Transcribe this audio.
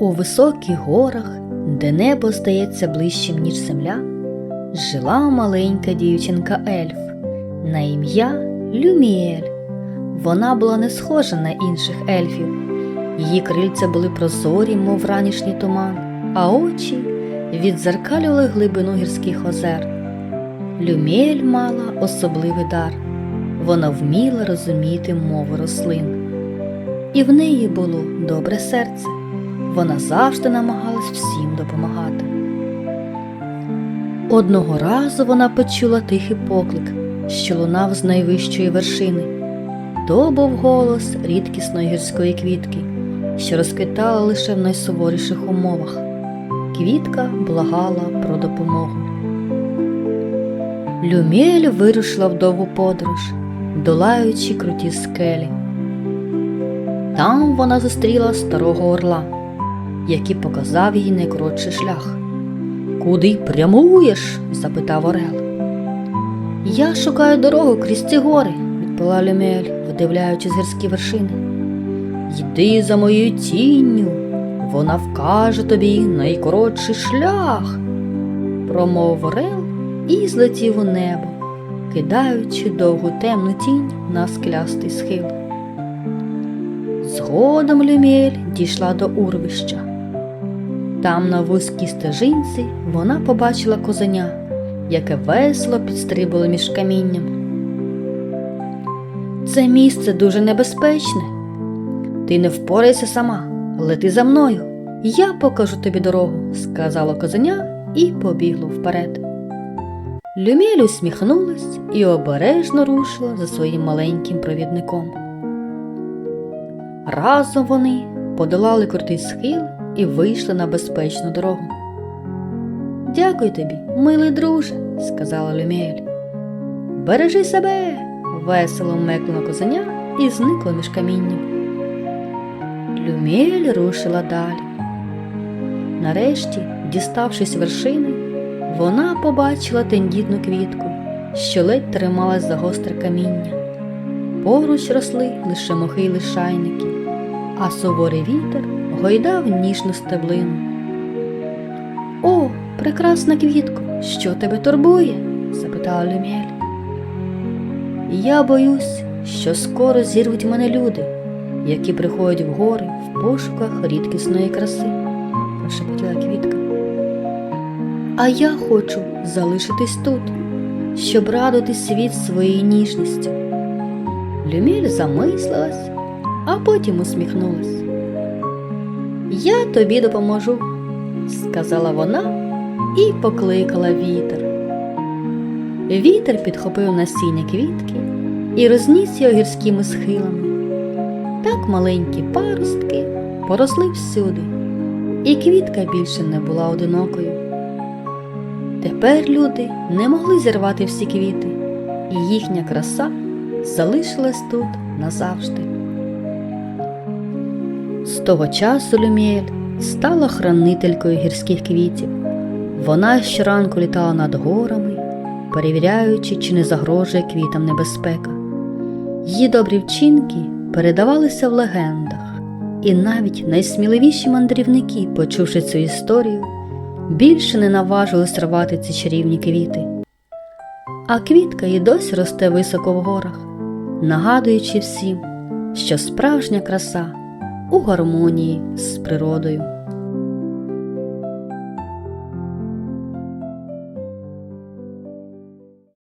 У високих горах, де небо здається ближчим, ніж земля, жила маленька дівчинка ельф на ім'я Люміель. Вона була не схожа на інших ельфів. Її крильця були прозорі, мов ранішній туман, а очі відзеркалювали глибину гірських озер. Люміель мала особливий дар. Вона вміла розуміти мову рослин. І в неї було добре серце. Вона завжди намагалась всім допомагати. Одного разу вона почула тихий поклик, що лунав з найвищої вершини. То був голос рідкісної гірської квітки, що розквітала лише в найсуворіших умовах. Квітка благала про допомогу. Люмєль вирушила в довгу подорож, долаючи круті скелі. Там вона зустріла старого орла, який показав їй найкоротший шлях. Куди прямуєш? запитав Орел. Я шукаю дорогу крізь ці гори, відповіла Люмель, видивляючись гірські вершини. Йди за моєю тінню, вона вкаже тобі найкоротший шлях, промовив Орел і злетів у небо, кидаючи довгу темну тінь на склястий схил. Згодом Люмєль дійшла до урвища. Там на вузькій стежинці вона побачила козеня, яке весело підстрибало між камінням. Це місце дуже небезпечне. Ти не впорайся сама, лети за мною. Я покажу тобі дорогу, сказала козеня і побігло вперед. Люмєль усміхнулась і обережно рушила за своїм маленьким провідником. Разом вони подолали крутий схил і вийшли на безпечну дорогу. Дякую тобі, милий друже, сказала Люміель. Бережи себе, весело мекнула козеня і зникла між камінням. Люміель рушила далі. Нарешті, діставшись вершини, вона побачила тендітну квітку, що ледь трималась за гостре каміння. Поруч росли лише мохи й лишайники, а суворий вітер гойдав ніжну стеблину. О, прекрасна квітко, що тебе турбує? запитала Люмєль. Я боюсь, що скоро зірвуть мене люди, які приходять в гори в пошуках рідкісної краси, прошепотіла квітка. А я хочу залишитись тут, щоб радувати світ своєю ніжністю. Люміль замислилась, а потім усміхнулась. Я тобі допоможу, сказала вона і покликала вітер. Вітер підхопив насіння квітки і розніс його гірськими схилами. Так маленькі паростки поросли всюди, і квітка більше не була одинокою. Тепер люди не могли зірвати всі квіти, і їхня краса залишилась тут назавжди. З того часу Люміель стала хранителькою гірських квітів. Вона щоранку літала над горами, перевіряючи, чи не загрожує квітам небезпека. Її добрі вчинки передавалися в легендах, і навіть найсміливіші мандрівники, почувши цю історію, більше не наважились рвати ці чарівні квіти. А квітка і досі росте високо в горах, нагадуючи всім, що справжня краса у гармонії з природою.